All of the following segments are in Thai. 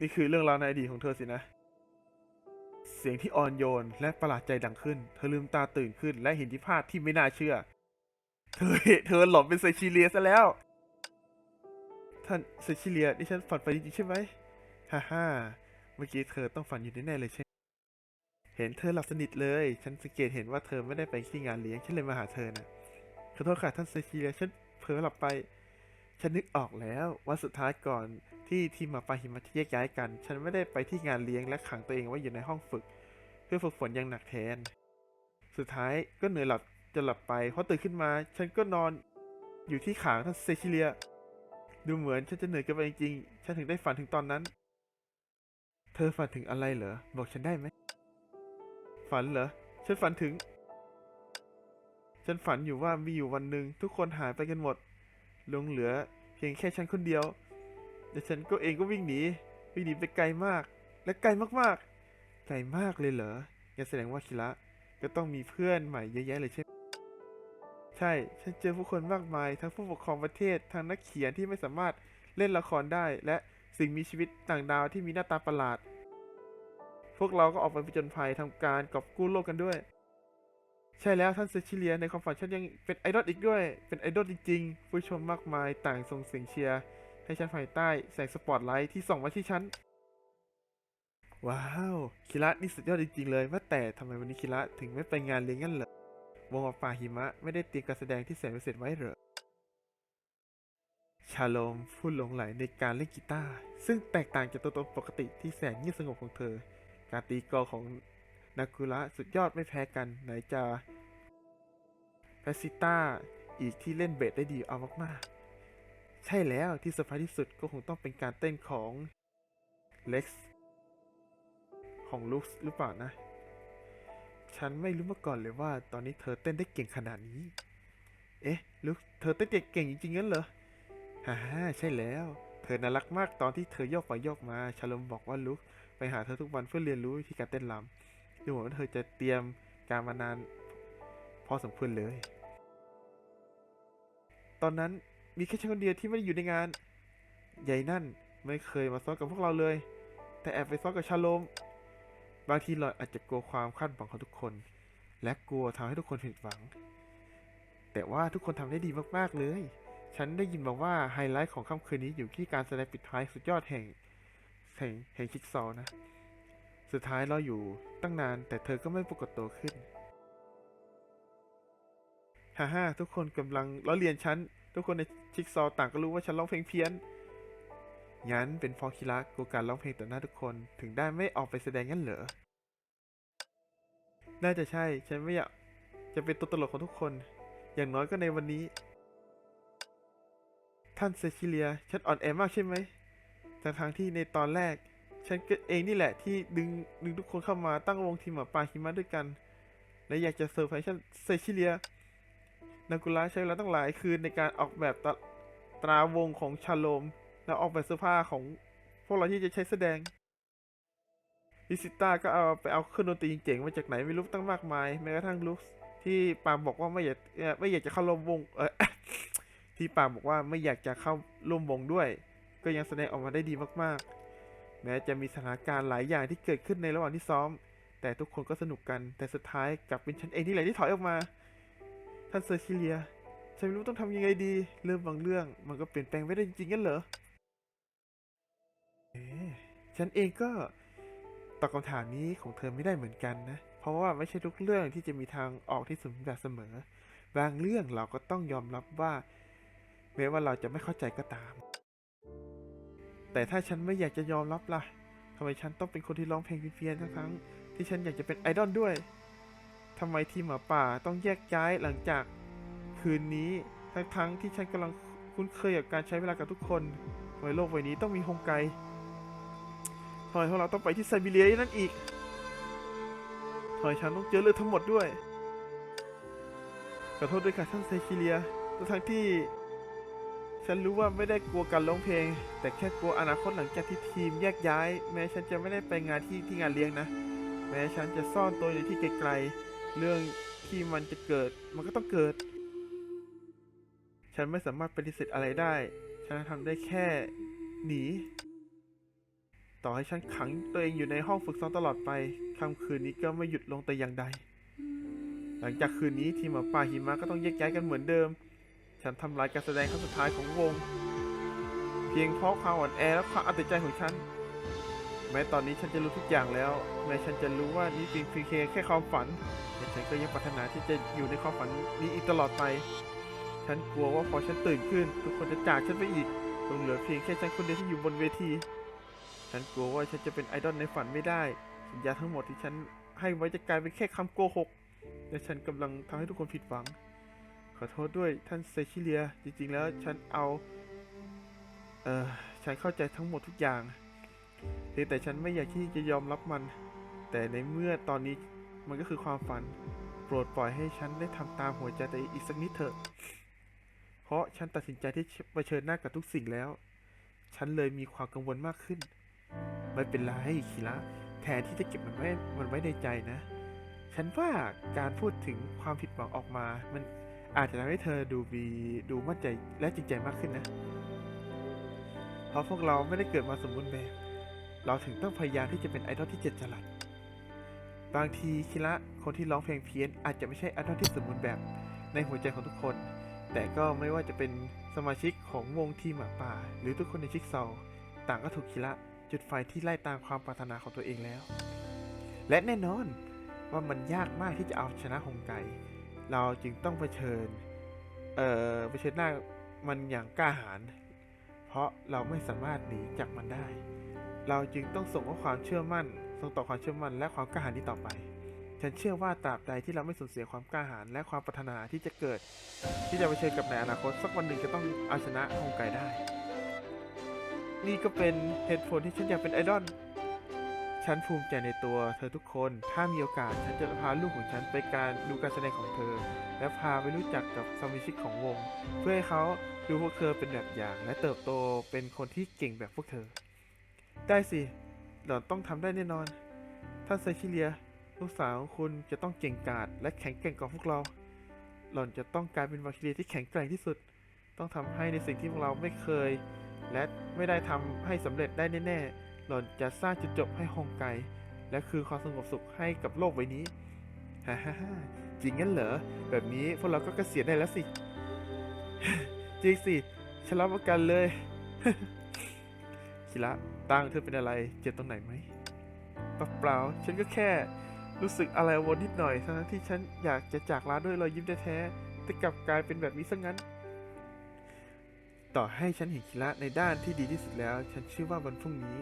นี่คือเรื่องราวในอดีตของเธอสินะ เสียงที่อ่อนโยนและประหลาดใจดังขึ้น เธอลืมตาตื่นขึ้น และเห็นที่ภาพที่ไม่น่าเชื่อ เธอเธอหลอนเป็นไซชิเลียซะแล้ว ท่านไซชิเลียนี่ฉันฝันไปจริงๆใช่ไหมฮ่าฮ่าเมื่อกี้เธอต้องฝันอยู่แน่ๆเลยใช่เห็นเธอหลับสนิทเลย ฉันสังเกตเห็นว่าเธอไม่ได้ไปที่งานเลี้ยง ฉันเลยมาหาเธอนะขอโทษค่ะท่านไซชิเลีย ฉันเผลอหลับไป ฉันนึกออกแล้วว่าสุดท้ายก่อนที่ทีมหมาป่าหิมะจะแยกย้ายกัน ฉันไม่ได้ไปที่งานเลี้ยงและขังตัวเองไว้อยู่ในห้องฝึก เพื่อฝึกฝนอย่างหนักแทน สุดท้ายก็เหนื่อยหลับจะหลับไปพราะตื่นขึ้นมา ฉันก็นอนอยู่ที่ขางท่านเซชิเลีย ดูเหมือนฉันจะเหนื่อยกันไปจริงๆฉันถึงได้ฝันถึงตอนนั้น เธอฝันถึงอะไรเหรอบอกฉันได้ไหมฝันเหรอฉันฝันถึง ฉันฝันอยู่ว่ามีอยู่วันหนึ่งทุกคนหายไปกันหมด ลงเหลือเพียงแค่ฉันคนเดียวแต่ฉันก็เองก็วิ่งหนีวิ่งหนีไปไกลมาก และไกลมากๆ ไกลมากเลยเหรองั้นแสดงว่าคิระก็ต้องมีเพื่อนใหม่เยอะแยะเลยใช่ไหมใช่ ฉันเจอผู้คนมากมาย ทั้งผู้ปกครองประเทศ ทั้งนักเขียนที่ไม่สามารถเล่นละครได้ และสิ่งมีชีวิตต่างดาวที่มีหน้าตาประหลาด พวกเราก็ออกไปผจญภัยทำการกอบกู้โลกกันด้วย ใช่แล้วท่านเซชิเลียในความฝันฉันยังเป็นไอดอลอีกด้วย เป็นไอดอลจริงๆ ผู้ชมมากมายต่างส่งเสียงเชียร์ให้ฉันภายใต้แสงสปอตไลท์ที่ส่องมาที่ฉัน ว้าวคิระนี่สุดยอดจริงๆเลยว่าแต่ทำไมวันนี้คิระถึงไม่ไปงานเลี้ยงงั้นเหรอวงอป่าหิมะไม่ได้เตรียมการแสดงที่แสนพิเศษไว้เหรอชาโลมผู้หลงไหลในการเล่นกีตาร์ซึ่งแตกต่างจากตัวตนปกติที่แสนเงียบสงบของเธอ การตีกอของ นากุระสุดยอดไม่แพ้กัน ไหนจะแพซิต้าอีกที่เล่นเบสได้ดีเอามากๆ ใช่แล้วที่เซอร์ไพรส์ที่สุดก็คงต้องเป็นการเต้นของเล็กซ์ของลุคหรือเปล่านะ ฉันไม่รู้มาก่อนเลยว่าตอนนี้เธอเต้นได้เก่งขนาดนี้ เอ๊ะลุคเธอเต้นเก่งจริงๆงั้นเหรอฮ่าฮ่าใช่แล้ว เธอน่ารักมากตอนที่เธอโยกไปโยกมา ชาลมบอกว่าลุกไปหาเธอทุกวันเพื่อเรียนรู้วิธีการเต้นรำ ดูเหมือนว่าเธอจะเตรียมการมานานพอสมควรเลย ตอนนั้นมีแค่ฉันคนเดียวที่ไม่ได้อยู่ในงาน ใหญ่นั่นไม่เคยมาซ้อนกับพวกเราเลย แต่แอบไปซ้อนกับชาลม บางทีเราอาจจะกลัวความคาดหวังของทุกคน และกลัวทำให้ทุกคนผิดหวัง แต่ว่าทุกคนทำได้ดีมากๆเลย ฉันได้ยินมาว่าไฮไลท์ของค่ำคืนนี้อยู่ที่การแสดงปิดท้ายสุดยอดแห่งแห่งแห่งชิกซอนะ สุดท้ายเราอยู่ตั้งนานแต่เธอก็ไม่ปรากฏตัวขึ้นฮ่าฮ่าทุกคนกำลังล้อเลียนฉัน ทุกคนในชิกซอต่างก็รู้ว่าฉันร้องเพลงเพี้ยน งั้นเป็นเพอคิระกลัวการร้องเพลงต่อหน้าทุกคนถึงได้ไม่ออกไปแสดงงั้นเหรอ น่าจะใช่ ฉันไม่อยากจะเป็นตัวตลกของทุกคน อย่างน้อยก็ในวันนี้ ท่านเซชิเลีย ฉันอ่อนแอมากใช่ไหมแต่ทางที่ในตอนแรก ฉันเองนี่แหละที่ดึงดึงทุกคนเข้ามาตั้งวงทีมหมาป่าหิมะด้วยกัน และอยากจะเซอร์ไพรส์ท่นเซชิเลียนากุระใช้เวลาตั้งหลายคืนในการออกแบบตาตราวงของชาโลม และออกแบบเสื้อผ้าของพวกเราที่จะใช้แสดงลิซิต้าก็เอาไปเอาเครื่องดนตรีเจ๋งมาจากไหนไม่รู้ตั้งมากมายแม้กระทั่งลุคที่ปาล์มบอกว่าไม่อยากไม่อยากจะเข้าร่วมวงเออที่ปาล์มบอกว่าไม่อยากจะเข้าร่วมวงด้วย ก็ยังแสดงออกมาได้ดีมากๆ แม้จะมีสถานการณ์หลายอย่างที่เกิดขึ้นในระหว่างที่ซ้อม แต่ทุกคนก็สนุกกันแต่สุดท้ายกลับเป็นฉันเองที่แหละที่ถอยออกมา ท่านเซอร์ชิเลีย ฉันไม่รู้ต้องทำยังไงดีเรื่องบางเรื่อง มันก็เปลี่ยนแปลงไม่ได้จริงๆงั้นเหรอเอ๊ะฉันเองก็ตอบคำถามนี้ของเธอไม่ได้เหมือนกันนะ เพราะว่าไม่ใช่ทุกเรื่องที่จะมีทางออกที่สมบูรณ์แบบเสมอ บางเรื่องเราก็ต้องยอมรับว่า แม้ว่าเราจะไม่เข้าใจก็ตาม แต่ถ้าฉันไม่อยากจะยอมรับล่ะทำไมฉันต้องเป็นคนที่ร้องเพลงเพี้ยนๆทั้งที่ฉันอยากจะเป็นไอดอลด้วยทำไมทีมหมาป่าต้องแยกย้ายหลังจากคืนนี้ทั้งๆที่ฉันกำลังคุ้นเคยกับการใช้เวลากับทุกคนทำไมโลกใบนี้ต้องมีฮงไกทำไมพวกเราต้องไปที่ไซบีเรียนั่นอีกทำไมฉันต้องเจอเรื่องทั้งหมดด้วยขอโทษด้วยค่ะท่านไซคิเลียทั้งที่ ฉันรู้ว่าไม่ได้กลัวการร้องเพลง แต่แค่กลัวอนาคตหลังจากที่ทีมแยกย้าย แม้ฉันจะไม่ได้ไปงานที่ที่งานเลี้ยงนะ แม้ฉันจะซ่อนตัวอยู่ที่ไกลๆ เรื่องที่มันจะเกิดมันก็ต้องเกิด ฉันไม่สามารถปฏิเสธอะไรได้ ฉันทำได้แค่หนี ต่อให้ฉันขังตัวเองอยู่ในห้องฝึกซ้อมตลอดไปค่ำคืนนี้ก็ไม่หยุดลงแต่อย่างใด หลังจากคืนนี้ทีมหมาป่าหิมะก็ต้องแยกย้ายกันเหมือนเดิม ฉันทำลายการแสดงครั้งสุดท้ายของวง เพียงเพราะความอ่อนแอและความอาแต่ใจของฉัน แม้ตอนนี้ฉันจะรู้ทุกอย่างแล้ว แม้ฉันจะรู้ว่านี่เป็นเพียงแค่ความฝัน แต่ฉันก็ยังปรารถนาที่จะอยู่ในความฝันนี้อีกตลอดไป ฉันกลัวว่าพอฉันตื่นขึ้น ทุกคนจะจากฉันไปอีกคงเหลือเพียงแค่ฉันคนเดียวที่อยู่บนเวที ฉันกลัวว่าฉันจะเป็นไอดอลในฝันไม่ได้ สัญญาทั้งหมดที่ฉันให้ไว้จะกลายเป็นแค่คำโกหก และฉันกำลังทำให้ทุกคนผิดหวัง ขอโทษด้วยท่านเซชิเลีย จริง ๆ แล้วฉันเอา เออฉันเข้าใจทั้งหมดทุกอย่างเพียงแต่ฉันไม่อยากที่จะยอมรับมัน แต่ในเมื่อตอนนี้มันก็คือความฝัน โปรดปล่อยให้ฉันได้ทำตามหัวใจตัวเองอีกสักนิดเถอะ เพราะฉันตัดสินใจที่จะเผชิญหน้ากับทุกสิ่งแล้ว ฉันเลยมีความกังวลมากขึ้น ไม่เป็นไรคิระแทนที่จะเก็บมันไว้มันไว้ในใจนะ ฉันว่าการพูดถึงความผิดหวังออกมา มัน อาจจะทำให้เธอดูมีดูมั่นใจและจริงใจมากขึ้นนะ เพราะพวกเราไม่ได้เกิดมาสมบูรณ์แบบ เราถึงต้องพยายามที่จะเป็นไอดอลที่เจ็ดจรัสบางทีคิระคนที่ร้องเพลงเพี้ยน อาจจะไม่ใช่ไอดอลที่สมบูรณ์แบบในหัวใจของทุกคน แต่ก็ไม่ว่าจะเป็นสมาชิกของวงทีมหมาป่า หรือทุกคนในชิกซอต่างก็ถูกคิระจุดไฟที่ไล่ตามความปรารถนาของตัวเองแล้ว และแน่นอนว่ามันยากมากที่จะเอาชนะฮงไก เราจึงต้องเผชิญ เอ่อเผชิญหน้ามันอย่างกล้าหาญ เพราะเราไม่สามารถหนีจากมันได้ เราจึงต้องส่งข้อความเชื่อมั่น ส่งต่อความเชื่อมั่นและความกล้าหาญนี้ต่อไป ฉันเชื่อว่าตราบใดที่เราไม่สูญเสียความกล้าหาญและความปรารถนาที่จะเกิด ที่จะเผชิญกับในอนาคตสักวันหนึ่งจะต้องเอาชนะฮงไกได้ นี่ก็เป็นเหตุผลที่ฉันอยากเป็นไอดอล ฉันภูมิใจในตัวเธอทุกคน ถ้ามีโอกาสฉันจะพาลูกของฉันไปการดูการแสดงของเธอ และพาไปรู้จักกับสมาชิกของวง เพื่อให้เขาดูพวกเธอเป็นแบบอย่าง และเติบโตเป็นคนที่เก่งแบบพวกเธอ ได้สิ หล่อนต้องทำได้แน่นอน ท่านไซชิเลีย ลูกสาวคุณจะต้องเก่งกาจและแข็งแกร่งกว่าพวกเรา หล่อนจะต้องกลายเป็นวาคิเลียที่แข็งแกร่งที่สุด ต้องทำให้ในสิ่งที่พวกเราไม่เคย และไม่ได้ทำให้สำเร็จได้แน่ๆ หล่อนจะสร้างจุดจบให้ฮองไก และคือความสงบสุขให้กับโลกใบนี้ฮ่าฮ่าฮ่าจริงงั้นเหรอ แบบนี้พวกเราก็เกษียณได้แล้วสิ จริงสิฉันรับประกันเลย คิระตังเธอเป็นอะไร เจ็บตรงไหนไหมเปล่าๆฉันก็แค่รู้สึกอะไรวรณ์นิดหน่อยเท่านั้นที่ฉันอยากจะจากลาด้วยรอยยิ้มแท้ๆแต่กลับกลายเป็นแบบนี้ซะงั้น ต่อให้ฉันเห็นคิระในด้านที่ดีที่สุดแล้ว ฉันเชื่อว่าวันพรุ่งนี้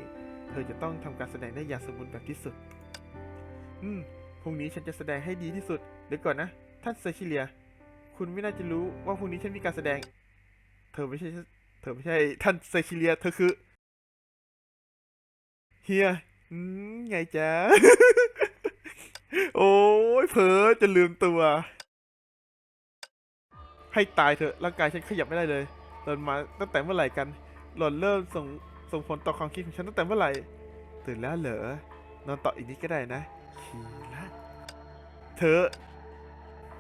เธอจะต้องทำการแสดงได้อย่างสมบูรณ์แบบที่สุด อืม พรุ่งนี้ฉันจะแสดงให้ดีที่สุด เดี๋ยวก่อนนะ ท่านเซชิเลีย คุณไม่น่าจะรู้ว่าพรุ่งนี้ฉันมีการแสดง เธอไม่ใช่ เธอไม่ใช่ ท่านเซชิเลีย เธอคือ เฮีย อืม ไงจ๊ะ โอ้ยเผลอจะลืมตัว ให้ตายเถอะ ร่างกายฉันขยับไม่ได้เลยหล่อนมาตั้งแต่เมื่อไหร่กัน หล่อนเริ่มส่ง ส่งผลต่อความคิดของฉันตั้งแต่เมื่อไหร่ ตื่นแล้วเหรอ นอนต่ออีกนิดก็ได้นะคีระเธอ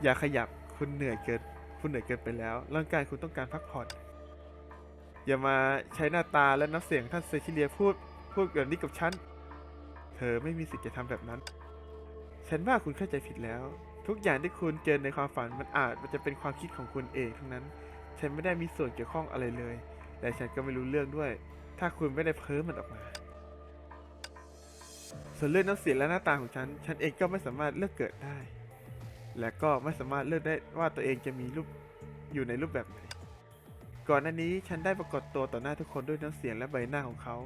อย่าขยับ คุณเหนื่อยเกิน คุณเหนื่อยเกินไปแล้ว ร่างกายคุณต้องการพักผ่อน อย่ามาใช้หน้าตาและน้ำเสียงท่านเซชิเลียพูด พูดแบบนี้กับฉัน เธอไม่มีสิทธิ์จะทำแบบนั้น ฉันว่าคุณเข้าใจผิดแล้ว ทุกอย่างที่คุณเจอในความฝันมันอาจมันจะเป็นความคิดของคุณเองทั้งนั้น ฉันไม่ได้มีส่วนเกี่ยวข้องอะไรเลยแต่ฉันก็ไม่รู้เรื่องด้วย ถ้าคุณไม่ได้เพ้อมันออกมา ส่วนเรื่องน้ำเสียงและหน้าตาของฉัน ฉันเองก็ไม่สามารถเลือกเกิดได้ และก็ไม่สามารถเลือกได้ว่าตัวเองจะมีรูปอยู่ในรูปแบบไหน ก่อนหน้านี้ฉันได้ปรากฏตัวต่อหน้าทุกคนด้วยน้ำเสียงและใบหน้าของเขา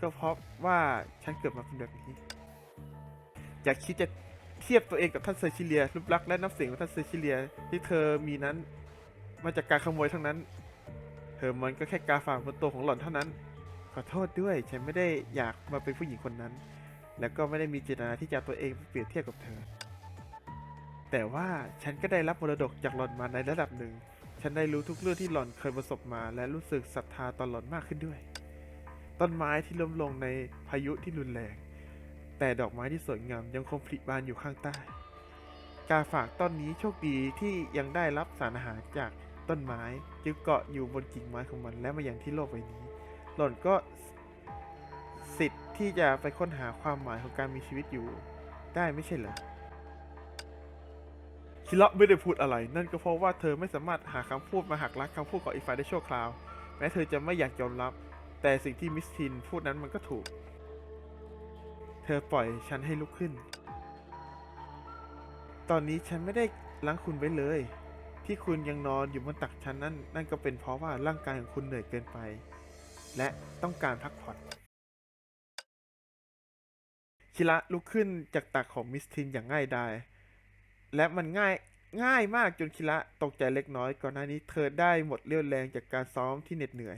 ก็เพราะว่าฉันเกิดมาเป็นแบบนี้ อยากคิดจะเทียบตัวเองกับท่านเซชิเลียรูปลักษณ์และน้ำเสียงของท่านเซชิเลียที่เธอมีนั้น มาจากการขโมยทั้งนั้น เธอมันก็แค่กาฝากบนตัวของหล่อนเท่านั้น ขอโทษด้วย ฉันไม่ได้อยากมาเป็นผู้หญิงคนนั้น แล้วก็ไม่ได้มีเจตนาที่จะตัวเองเปรียบเทียบกับเธอ แต่ว่าฉันก็ได้รับมรดกจากหล่อนมาในระดับหนึ่ง ฉันได้รู้ทุกเรื่องที่หล่อนเคยประสบมา และรู้สึกศรัทธาต่อหล่อนมากขึ้นด้วย ต้นไม้ที่ล้มลงในพายุที่รุนแรง แต่ดอกไม้ที่สวยงามยังคงผลิบานอยู่ข้างใต้ กาฝากต้นนี้โชคดีที่ยังได้รับสารอาหารจาก ต้นไม้จึงเกาะอยู่บนกิ่งไม้ของมันและมาอย่างที่โลกใบนี้ หล่อนก็สิทธิ์ที่จะไปค้นหาความหมายของการมีชีวิตอยู่ ได้ไม่ใช่เหรอคิระไม่ได้พูดอะไร นั่นก็เพราะว่าเธอไม่สามารถหาคำพูดมาหักล้างคำพูดของอีกฝ่ายได้ชั่วคราว แม้เธอจะไม่อยากยอมรับ แต่สิ่งที่มิสทินพูดนั้นมันก็ถูก เธอปล่อยฉันให้ลุกขึ้น ตอนนี้ฉันไม่ได้ล้างคุณไว้เลย ที่คุณยังนอนอยู่บนตักฉันนั่นนั่นก็เป็นเพราะว่าร่างกายของคุณเหนื่อยเกินไป และต้องการพักผ่อนคิระลุกขึ้นจากตักของมิสทินอย่างง่ายดายและมันง่ายง่ายมากจนคิระตกใจเล็กน้อยก่อนหน้านี้เธอได้หมดเรี่ยวแรงจากการซ้อมที่เหน็ดเหนื่อย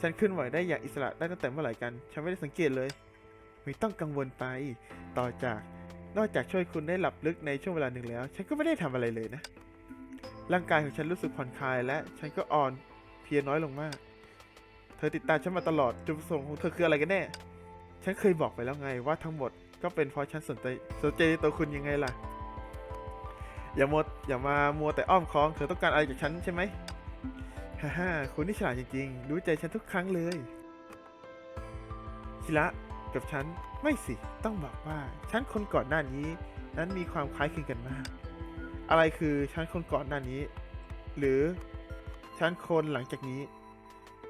ฉันขึ้นไหวได้อย่างอิสระได้ตั้งแต่เมื่อไหร่กัน ฉันไม่ได้สังเกตเลย ไม่ต้องกังวลไป ต่อจาก นอกจากช่วยคุณได้หลับลึกในช่วงเวลาหนึ่งแล้ว ฉันก็ไม่ได้ทำอะไรเลยนะ ร่างกายของฉันรู้สึกผ่อนคลายและฉันก็อ่อนเพลียน้อยลงมาก เธอติดตามฉันมาตลอดจุดประสงค์ของเธอคืออะไรกันแน่ ฉันเคยบอกไปแล้วไงว่าทั้งหมดก็เป็นเพราะฉันสนใจสนใจในตัวคุณยังไงล่ะ อย่ามัวอย่ามามัวแต่อ้อมค้อมเธอต้องการอะไรจากฉันใช่ไหมฮ่าฮ่าคุณนี่ฉลาดจริงๆ รู้ใจฉันทุกครั้งเลยชิระกับฉันไม่สิ ต้องบอกว่า ฉันคนก่อนหน้านี้ นั้นมีความคล้ายคลึงกันมาก อะไรคือฉันคนก่อนหน้านี้ หรือฉันคนหลังจากนี้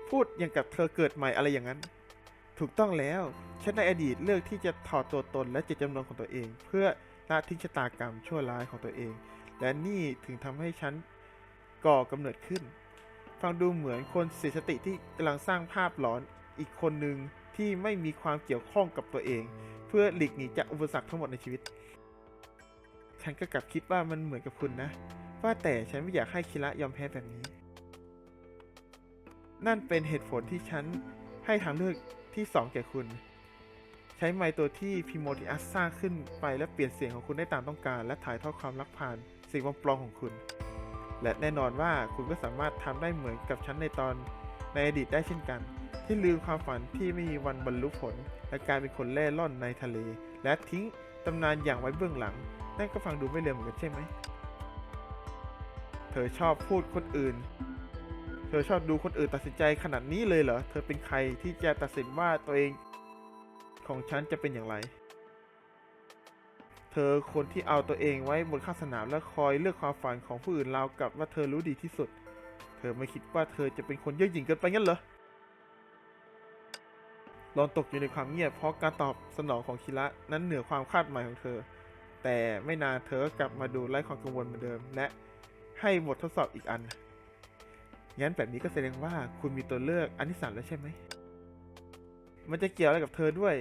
พูดอย่างกับเธอเกิดใหม่อะไรอย่างนั้น ถูกต้องแล้ว ฉันในอดีตเลือกที่จะถอดตัวตนและเจตจำนงของตัวเอง เพื่อละทิ้งชะตากรรมชั่วร้ายของตัวเอง และนี่ถึงทำให้ฉันก่อกำเนิดขึ้น ฟังดูเหมือนคนเสียสติที่กำลังสร้างภาพหลอนอีกคนหนึ่งที่ไม่มีความเกี่ยวข้องกับตัวเอง เพื่อหลีกหนีจากอุปสรรคทั้งหมดในชีวิต ฉันก็กลับคิดว่ามันเหมือนกับคุณนะ ว่าแต่ฉันไม่อยากให้คิระยอมแพ้แบบนี้ นั่นเป็นเหตุผลที่ฉันให้ทางเลือกที่สองแก่คุณ ใช้ไมค์ตัวที่พิโมติอัสสร้างขึ้นไปและเปลี่ยนเสียงของคุณได้ตามต้องการ และถ่ายทอดความรักผ่านเสียงปลอมของคุณ และแน่นอนว่าคุณก็สามารถทำได้เหมือนกับฉันในตอนในอดีตได้เช่นกัน ที่ลืมความฝันที่ไม่มีวันบรรลุผล และกลายเป็นคนเล่ร่อนในทะเล และทิ้งตำนานอย่างไว้เบื้องหลัง นั่นก็ฟังดูไม่เลวเหมือนกันใช่ไหม เธอชอบพูดคนอื่น เธอชอบดูคนอื่นตัดสินใจขนาดนี้เลยเหรอ เธอเป็นใครที่จะตัดสินว่าตัวเองของฉันจะเป็นอย่างไร เธอคนที่เอาตัวเองไว้บนข้างสนามและคอยเลือกความฝันของผู้อื่นราวกับว่าเธอรู้ดีที่สุด เธอไม่คิดว่าเธอจะเป็นคนเย่อหยิ่งเกินไปงั้นเหรอรอนตกอยู่ในความเงียบเพราะการตอบสนองของคิระนั้นเหนือความคาดหมายของเธอ แต่ไม่นานเธอก็กลับมาดูไร้ความกังวลเหมือนเดิม และให้บททดสอบอีกอัน งั้นแบบนี้ก็แสดงว่าคุณมีตัวเลือกอันที่สามแล้วใช่ไหม มันจะเกี่ยวอะไรกับเธอด้วย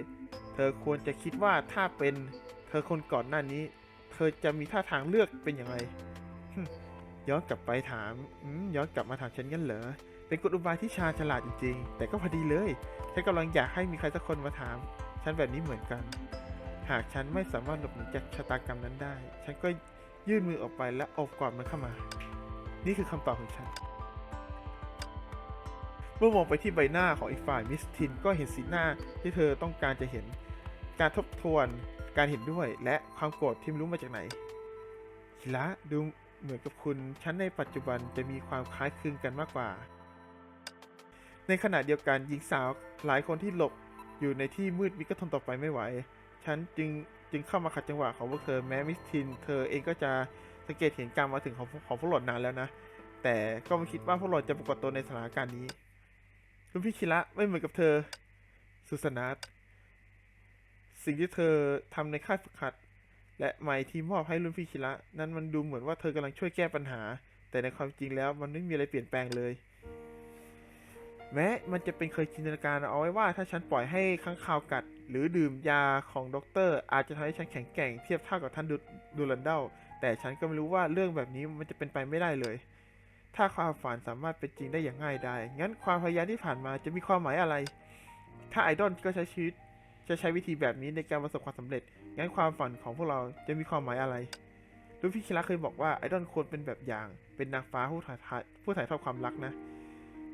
เธอควรจะคิดว่าถ้าเป็นเธอคนก่อนหน้านี้ เธอจะมีท่าทางเลือกเป็นอย่างไร ย้อนกลับไปถามย้อนกลับมาถามฉันงั้นเหรอ เป็นกลอุบายที่ชาฉลาดจริงๆ แต่ก็พอดีเลย ฉันกำลังอยากให้มีใครสักคนมาถาม ฉันแบบนี้เหมือนกัน หากฉันไม่สามารถหลบหนีจากชะตากรรมนั้นได้ ฉันก็ยื่นมือออกไปและอบกอดมันเข้ามา นี่คือคำตอบของฉัน เมื่อมองไปที่ใบหน้าของอีกฝ่ายมิสทินก็เห็นสีหน้าที่เธอต้องการจะเห็น การทบทวนการเห็นด้วยและความโกรธที่ไม่รู้มาจากไหนฮิระดูเหมือนกับคุณ ฉันในปัจจุบันจะมีความคล้ายคลึงกันมากกว่า ในขณะเดียวกันหญิงสาวหลายคนที่หลบอยู่ในที่มืดมิดก็ทนต่อไปไม่ไหว ฉันจึงจึงเข้ามาขัดจังหวะของพวกเธอแม้มิสทิน เธอเองก็จะสังเกตเห็นการมาถึงของของพวกหลอนนานแล้วนะ แต่ก็ไม่คิดว่าพวกหลอนจะปรากฏตัวในสถานการณ์นี้รุ่นพี่คิระไม่เหมือนกับเธอ สุสนาทสิ่งที่เธอทำในค่ายฝึกหัด และไม้ที่มอบให้รุ่นพี่คิระนั้นมันดูเหมือนว่าเธอกำลังช่วยแก้ปัญหา แต่ในความจริงแล้วมันไม่มีอะไรเปลี่ยนแปลงเลย แม้มันจะเป็นเคยจินตนาการเอาไว้ว่าถ้าฉันปล่อยให้ข้างคาวกัด หรือดื่มยาของด็อกเตอร์อาจจะทำให้ฉันแข็งแกร่งเทียบเท่ากับท่านดูดูรันเดลแต่ฉันก็ไม่รู้ว่าเรื่องแบบนี้มันจะเป็นไปไม่ได้เลย ถ้าความฝันสามารถเป็นจริงได้อย่างง่ายดายงั้นความพยายามที่ผ่านมาจะมีความหมายอะไร ถ้าไอดอลก็ใช้ชีวิตจะใช้วิธีแบบนี้ในการประสบความสำเร็จ งั้นความฝันของพวกเราจะมีความหมายอะไรรุ่นพี่คิระเคยบอกว่าไอดอลควรเป็นแบบอย่าง เป็นนางฟ้าผู้ถ่ายทอดผู้ถ่ายทอดความรักนะ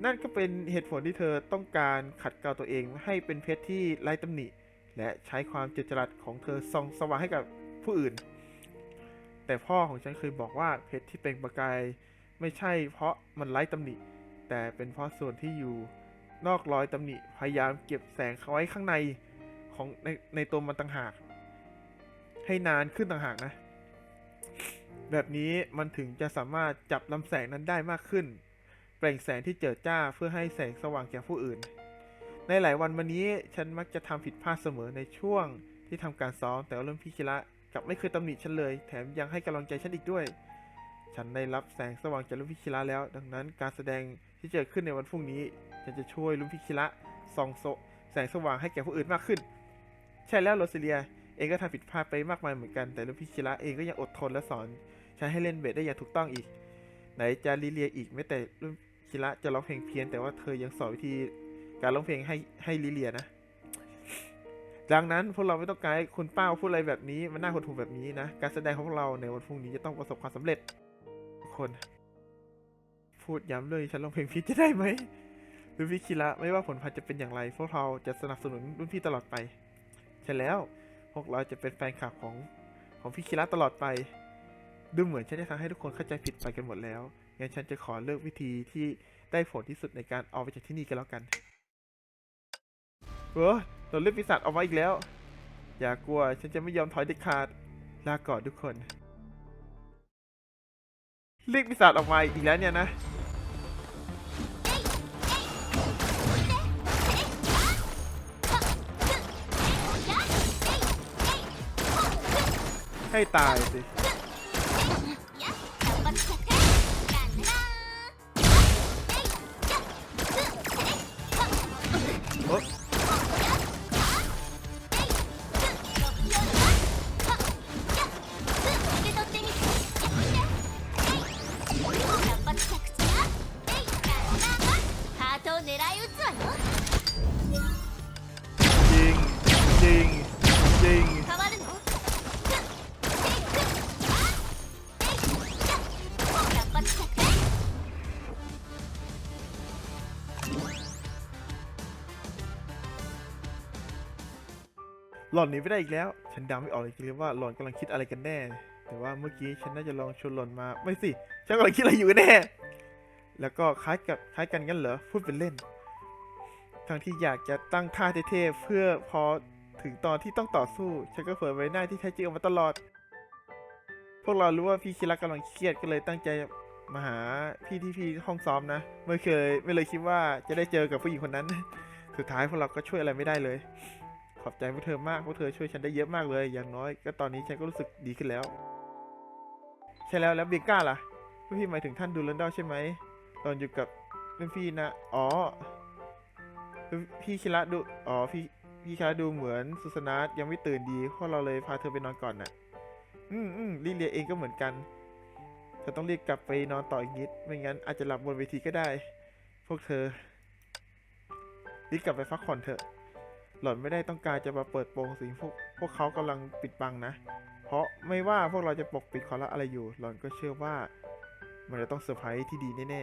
นั่นก็เป็นเหตุผลที่เธอต้องการขัดเกลาตัวเองให้เป็นเพชรที่ไร้ตำหนิ และใช้ความเจริญจรัสของเธอส่องสว่างให้กับผู้อื่น แต่พ่อของฉันเคยบอกว่าเพชรที่เป็นประกายไม่ใช่เพราะมันไร้ตำหนิ แต่เป็นเพราะส่วนที่อยู่นอกรอยตำหนิพยายามเก็บแสงเขาไว้ข้างในของในในตัวมันต่างหาก ให้นานขึ้นต่างหากนะ แบบนี้มันถึงจะสามารถจับลำแสงนั้นได้มากขึ้น เปล่งแสงที่เจิดจ้าเพื่อให้แสงสว่างแก่ผู้อื่น ในหลายวันมานี้ฉันมักจะทำผิดพลาดเสมอในช่วงที่ทำการซ้อม แต่เรื่องพิคิระกลับไม่เคยตำหนิฉันเลย แถมยังให้กำลังใจฉันอีกด้วย ฉันได้รับแสงสว่างจากลุงพิคิระแล้ว ดังนั้นการแสดงที่จะเกิดขึ้นในวันพรุ่งนี้ ฉันจะช่วยลุงพิคิระส่องโสแสงสว่างให้แก่ผู้อื่นมากขึ้น ใช่แล้วโรซิเลีย เองก็ทำผิดพลาดไปมากมายเหมือนกันแต่ลุงพิคิระเองก็ยังอดทนและสอนฉันให้เล่นเบสได้อย่างถูกต้องอีก ไหนจะลิเลียอีกแม้แต่ลุงพิคิระจะร้องเพลงเพี้ยนแต่ว่าเธอยังสอนวิธี การร้องเพลงให้ให้ลิเลียนะ ดังนั้นพวกเราไม่ต้องการให้คุณป้าพูดอะไรแบบนี้ มันน่าหดหู่แบบนี้นะ การแสดงของพวกเราในวันพรุ่งนี้จะต้องประสบความสำเร็จทุกคน พูดย้ำเลยฉันร้องเพลงพีจะได้ไหมรุ่นพี่คิระไม่ว่าผลพันธ์จะเป็นอย่างไร พวกเราจะสนับสนุนรุ่นพี่ตลอดไปใช่แล้วพวกเราจะเป็นแฟนคลับของของพี่คิระตลอดไป ดูเหมือนฉันจะทำให้ทุกคนเข้าใจผิดไปกันหมดแล้วงั้นฉันจะขอเลือกวิธีที่ได้ผลที่สุดในการเอาไปจากที่นี่กันแล้วกัน เออโดนเลือดปีศาจออกมาอีกแล้ว อย่ากลัว ฉันจะไม่ยอมถอยเด็ดขาด ลาก่อนทุกคน เรียกปีศาจออกมาอีกแล้วเนี่ยนะ ให้ตายสิ หลอนหนีไม่ได้อีกแล้ว ฉันเดาไม่ออกเลยจริงๆว่าหลอนกำลังคิดอะไรกันแน่ แต่ว่าเมื่อกี้ฉันน่าจะลองชวนหลอนมา ไม่สิ ฉันกำลังคิดอะไรอยู่กันแน่ แล้วก็คล้ายกับคล้ายกันงั้นเหรอ พูดเป็นเล่น ทั้งที่อยากจะตั้งท่าเท่ๆเพื่อพอถึงตอนที่ต้องต่อสู้ ฉันก็เผยไว้หน้าที่แท้จริงออกมาตลอด พวกเรารู้ว่าพี่คิระกำลังเครียดก็เลยตั้งใจมาหาพี่ที่พี่ห้องซ้อมนะ ไม่เคยไม่เลยคิดว่าจะได้เจอกับผู้หญิงคนนั้น สุดท้ายพวกเราก็ช่วยอะไรไม่ได้เลย ขอบใจพวกเธอมากพวกเธอช่วยฉันได้เยอะมากเลย อย่างน้อยก็ตอนนี้ฉันก็รู้สึกดีขึ้นแล้ว ใช่แล้วแล้วเบียก้าล่ะพี่หมายถึงท่านดูแลนดอใช่ไหมตอนอยู่กับรุ่นพี่นะอ๋อพี่คิระดูอ๋อพี่พี่คิระดูเหมือนสุสนาทยังไม่ตื่นดีเพราะเราเลยพาเธอไปนอนก่อนน่ะ อืมอืมลิเลียเองก็เหมือนกันเธอต้องรีบกลับไปนอนต่ออีกนิด ไม่งั้นอาจจะหลับบนเวทีก็ได้ พวกเธอรีบกลับไปพักผ่อนเถอะ หล่อนไม่ได้ต้องการจะมาเปิดโปงสิ่งพวกพวกเขากำลังปิดบังนะ เพราะไม่ว่าพวกเราจะปกปิดความลับอะไรอยู่ หล่อนก็เชื่อว่า มันจะต้องเซอร์ไพรส์ที่ดีแน่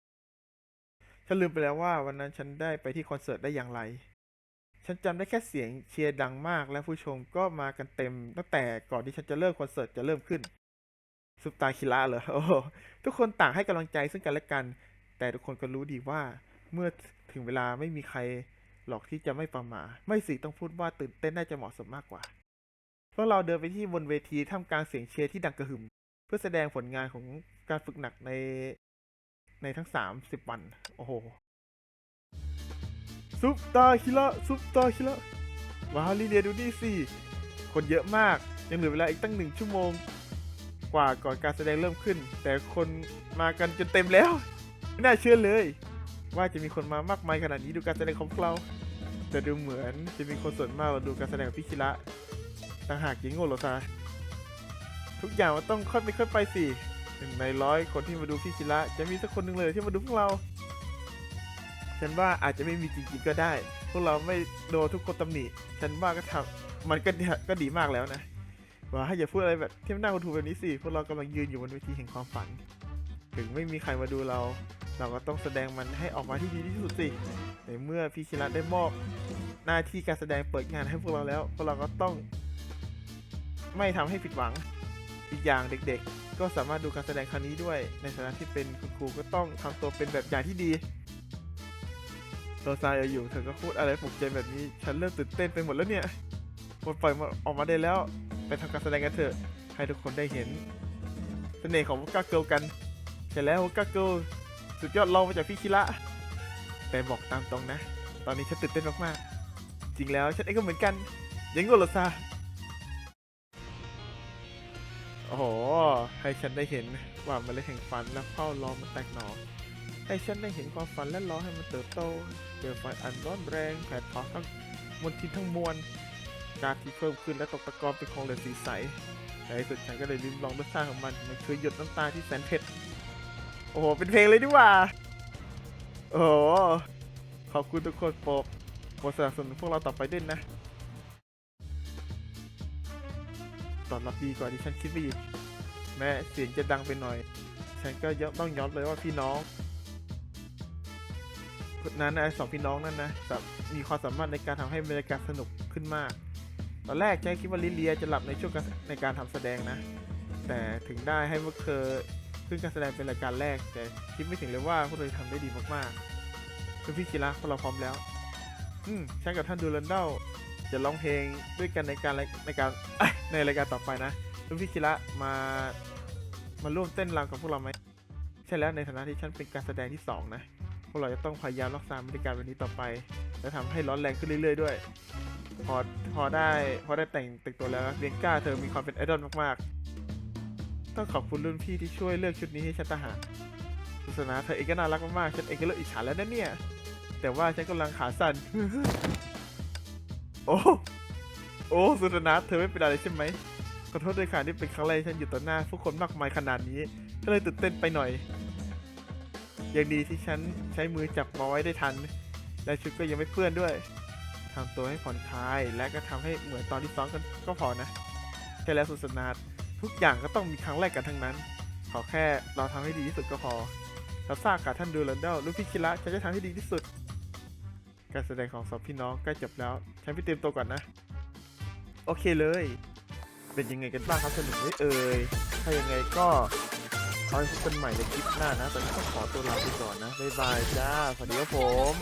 ๆ ฉันลืมไปแล้วว่าวันนั้นฉันได้ไปที่คอนเสิร์ตได้อย่างไร ฉันจำได้แค่เสียงเชียร์ดังมากและผู้ชมก็มากันเต็ม ตั้งแต่ก่อนที่ฉันจะเริ่มคอนเสิร์ตจะเริ่มขึ้นซุปตาคิระเหรอโอ้ทุกคนต่างให้กำลังใจซึ่งกันและกัน แต่ทุกคนก็รู้ดีว่าเมื่อถึงเวลาไม่มีใคร หรอกที่จะไม่ประมาทไม่สิต้องพูดว่าตื่นเต้นน่าจะเหมาะสมมากกว่าพวกเราเดินไปที่บนเวทีท่ามกลางเสียงเชียร์ที่ดังกระหึ่ม เพื่อแสดงผลงานของการฝึกหนักในในทั้งสามสิบวัน โอ้โหซุปตาคิระซุปตาคิระว้าวลิเลียดูนี่สิคนเยอะมากยังเหลือเวลาอีกตั้งหนึ่งชั่วโมง กว่าก่อนการแสดงเริ่มขึ้น แต่คนมากันจนเต็มแล้ว ไม่น่าเชื่อเลย ว่าจะมีคนมามากมายขนาดนี้ดูการแสดงของเรา แต่ดูเหมือนจะมีคนส่วนมากเราดูการแสดงของพิคิระต่างหากยิงโง่โลซาทุกอย่างมันต้องค่อยไปค่อยไปสิหนึ่งในร้อยคนที่มาดูพิคิระจะมีสักคนหนึ่งเลยที่มาดูพวกเรา ฉันว่าอาจจะไม่มีจริงๆก็ได้ พวกเราไม่โดนทุกคนตำหนิ ฉันว่าก็ทำมันก็ดีก็ดีมากแล้วนะว่าอย่าพูดอะไรแบบที่มันน่าหดหู่แบบนี้สิ พวกเรากำลังยืนอยู่บนเวทีแห่งความฝัน ถึงไม่มีใครมาดูเรา เราก็ต้องแสดงมันให้ออกมาที่ดีที่สุดสิในเมื่อพี่ชิระได้มอบหน้าที่การแสดงเปิดงานให้พวกเราแล้วพวกเราก็ต้อง ไม่ทำให้ผิดหวังอีกอย่างเด็กๆ ก็สามารถดูการแสดงครั้งนี้ด้วย ในฐานะที่เป็นคุณครูก็ต้องทำตัวเป็นแบบอย่างที่ดีโรซายอยู่เธอก็พูดอะไรปลุกใจแบบนี้ ฉันเริ่มตื่นเต้นไปหมดแล้วเนี่ยปลดปล่อยมันออกมาได้แล้ว ไปทำการแสดงกันเถอะ ให้ทุกคนได้เห็นเสน่ห์ของวกาเกิลกันใช่แล้ววกาเกิล สุดยอดรองมาจากพี่คิระแต่บอกตามตรงนะ ตอนนี้ฉันตื่นเต้นมากๆ จริงแล้วฉันเองก็เหมือนกัน ยังงั้นเหรอซาโอ้โห ให้ฉันได้เห็นว่าเล็ดแห่งฝันและเฝ้ารอมันแตกหนอให้ฉันได้เห็นความฝันและรอให้มันเติบโตเจอไฟอันร้อนแรงแผดเผาทั้งมวลทินทั้งมวลการที่เพิ่มขึ้นและตกตะกอนเป็นของเหลือสีใสในที่สุดฉันก็เลยลิ้มลองรสชาติของมันมันคือหยดน้ำตาที่แสนเผ็ด อ้โห เป็นเพลงเลยดีกว่า โอ้โห ขอบคุณทุกคนโปรดโปรดสนับสนุนพวกเราต่อไปด้วยนะตอนรับดีกว่าที่ฉันคิดไปอีก แม้เสียงจะดังไปหน่อย ฉันก็ยอมต้องยอมเลยว่าพี่น้องคนนั้นนะไอ้สองพี่น้องนั่นนะมีความสามารถในการทำให้บรรยากาศสนุกขึ้นมาก ตอนแรกฉันคิดว่าลิเลียจะหลับในช่วงในการทำแสดงนะ แต่ถึงได้ให้พวกเธอ ขึ้นการแสดงเป็นรายการแรก แต่คิดไม่ถึงเลยว่าพวกเธอทำได้ดีมากๆคือพี่คิระพวกเราพร้อมแล้ว อืมฉันกับท่านดูรันเดลจะร้องเพลงด้วยกันในการในการในรายการต่อไปนะแล้วพี่คิระมามาร่วมเต้นรำกับพวกเราไหมใช่แล้วในฐานะที่ฉันเป็นการแสดงที่สองนะ พวกเราจะต้องพยายามรักษาบรรยากาศแบบนี้ต่อไป และทำให้ร้อนแรงขึ้นเรื่อย ๆ ด้วย พอพอได้พอได้แต่งแต่งตัวแล้วเบียงก้าเธอมีความเป็นไอดอลมากๆ ต้องขอบคุณรุ่นพี่ที่ช่วยเลือกชุดนี้ให้ฉันต่างหากสุสนาเธอเองก็น่ารักมากๆฉันเองก็เลิกอิจฉาแล้วนะเนี่ย แต่ว่าฉันกำลังขาสั่น โอ้ โอ้สุสนาเธอไม่เป็นอะไรใช่ไหมขอโทษด้วยค่ะนี่เป็นครั้งแรกฉันอยู่ต่อหน้าผู้คนมากมายขนาดนี้ ก็เลยตื่นเต้นไปหน่อย ยังดีที่ฉันใช้มือจับมาไว้ได้ทัน และชุดก็ยังไม่เปื้อนด้วยทำตัวให้ผ่อนคลาย และก็ทำให้เหมือนตอนที่ซ้อมกันก็พอนะใช่แล้วสุสนา ทุกอย่างก็ต้องมีครั้งแรกกันทั้งนั้น ขอแค่เราทำให้ดีที่สุดก็พอรับทราบค่ะท่านดูแลนเดลลูกพี่คิระฉันจะทำให้ดีที่สุด การแสดงของสองพี่น้องใกล้จบแล้ว ฉันไปเตรียมตัวก่อนนะ โอเคเลย เป็นยังไงกันบ้างครับสนุกไหมเอ่ย ถ้ายังไงก็เอาไว้พบกันใหม่ในคลิปหน้านะ ตอนนี้ต้องขอตัวลาไปก่อนนะ บ๊ายบายจ้า สวัสดีครับผม